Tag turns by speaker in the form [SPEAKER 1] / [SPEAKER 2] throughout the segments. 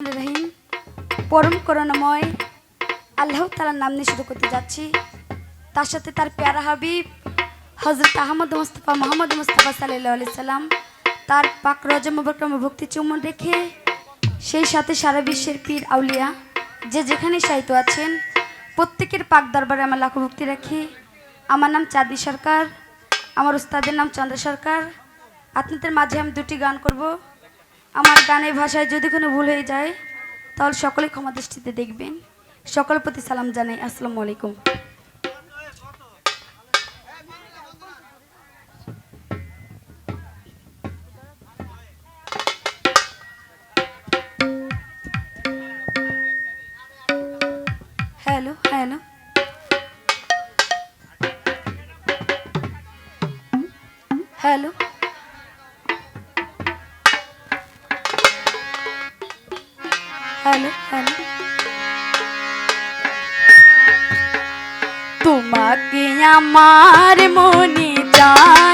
[SPEAKER 1] রহিম। পরম করুণাময় আল্লাহ তালার নাম নিয়ে শুরু করতে যাচ্ছি। তার সাথে তার প্যারা হাবিব হজরত আহমদ মুস্তফা, মোহাম্মদ মুস্তফা সাল্লাহ সাল্লাম। তার পাক রজম বক্রমে ভক্তি চুম্বন রেখে সেই সাথে সারা বিশ্বের পীর আউলিয়া, যে যেখানে সাহিত্য আছেন, প্রত্যেকের পাক দরবারে আমার লাখো ভক্তি রাখি। আমার নাম চাঁদি সরকার, আমার উস্তাদের নাম চন্দ্র সরকার। আপনাদের মাঝে আমি দুটি গান করব। আমার গানের ভাষায় যদি কোনো ভুল হয়ে যায়, তাহলে সকলে ক্ষমা দৃষ্টিতে দেখবেন। সকল প্রতি সালাম জানাই, আসসালামু আলাইকুম। Hello hello. Hello. Hello hello. তোমাকে আমার মনে চাই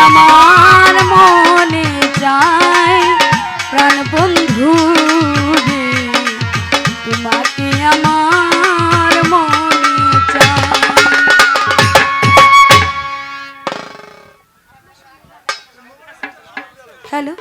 [SPEAKER 1] আমার মনে চাই প্রাণ বন্ধু তোমাকে আমার মনে চাই হ্যালো?